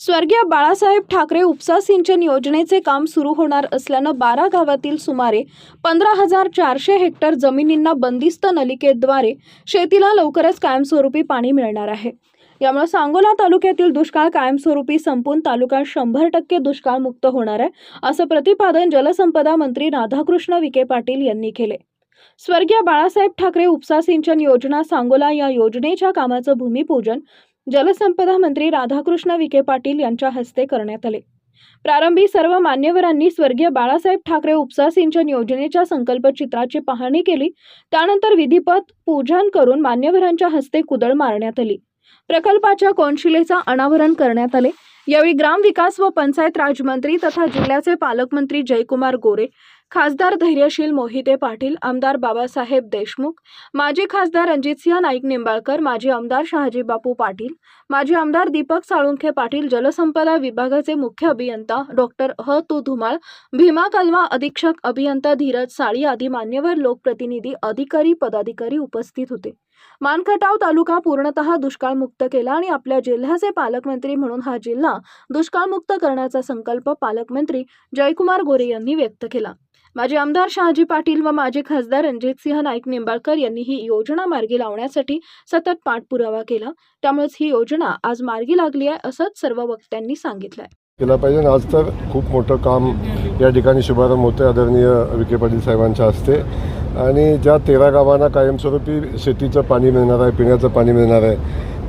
स्वर्गीय बाळासाहेब ठाकरे उपसा सिंचन योजनेचे काम सुरू होणार असल्यानं बारा गावातील सुमारे पंधरा हजार चारशे हेक्टर जमिनींना बंदिस्त नलिकेद्वारे शेतीला लवकरच कायमस्वरूपी पाणी मिळणार आहे. यामुळे सांगोला तालुक्यातील दुष्काळ कायमस्वरूपी संपून तालुका शंभर टक्के दुष्काळमुक्त होणार आहे असं प्रतिपादन जलसंपदा मंत्री राधाकृष्ण विखे पाटील यांनी केले. स्वर्गीय बाळासाहेब ठाकरे उपसा सिंचन योजना सांगोला या योजनेच्या कामाचं भूमिपूजन जलसंपदा मंत्री राधाकृष्ण विखे पाटील यांच्या हस्ते करण्यात आले. प्रारंभी सर्व मान्यवरांनी स्वर्गीय बाळासाहेब ठाकरे उपसा सिंचन योजनेच्या संकल्पचित्राची पाहणी केली. त्यानंतर विधिपत पूजन करून मान्यवरांच्या हस्ते कुदळ मारण्यात आली. प्रकल्पाच्या कोनशिलेचा अनावरण करण्यात आले. यावेळी ग्रामविकास व पंचायत राजमंत्री तथा जिल्ह्याचे पालकमंत्री जयकुमार गोरे खासदार धैर्यशील मोहिते पाटील आमदार बाबासाहेब देशमुख माजी खासदार रणजितसिंह नाईक निंबाळकर माजी आमदार शहाजी बापू पाटील माजी आमदार दीपक साळुंखे पाटील जलसंपदा विभागाचे मुख्य अभियंता डॉक्टर ह. तु. धुमाळ भीमा कलवा अधीक्षक अभियंता धीरज साळी आदी मान्यवर लोकप्रतिनिधी अधिकारी पदाधिकारी उपस्थित होते. मानखटाव तालुका पूर्णतः दुष्काळमुक्त केला आणि आपल्या जिल्ह्याचे पालकमंत्री म्हणून हा जिल्हा दुष्काळमुक्त करण्याचा संकल्प पालकमंत्री जयकुमार गोरे यांनी व्यक्त केला. माजी आमदार शहाजी पाटील व माजी खासदार रणजितसिंह नाईक निंबाळकर यांनी ही योजना मार्गी लावण्यासाठी सतत पाठपुरावा केला. त्यामुळेच ही योजना आज मार्गी लागली आहे असंच सर्व वक्त्यांनी सांगितलं केला पाहिजे आज तर खूप मोठं काम या ठिकाणी शुभारंभ होतं आदरणीय विखे पाटील साहेबांच्या हस्ते. आणि ज्या तेरा गावांना कायमस्वरूपी शेतीचं पाणी मिळणार आहे पिण्याचं पाणी मिळणार आहे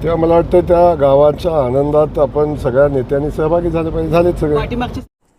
तेव्हा मला वाटतं त्या गावाच्या आनंदात आपण सगळ्या नेत्यांनी सहभागी झाले पाहिजे. झालेच सगळे.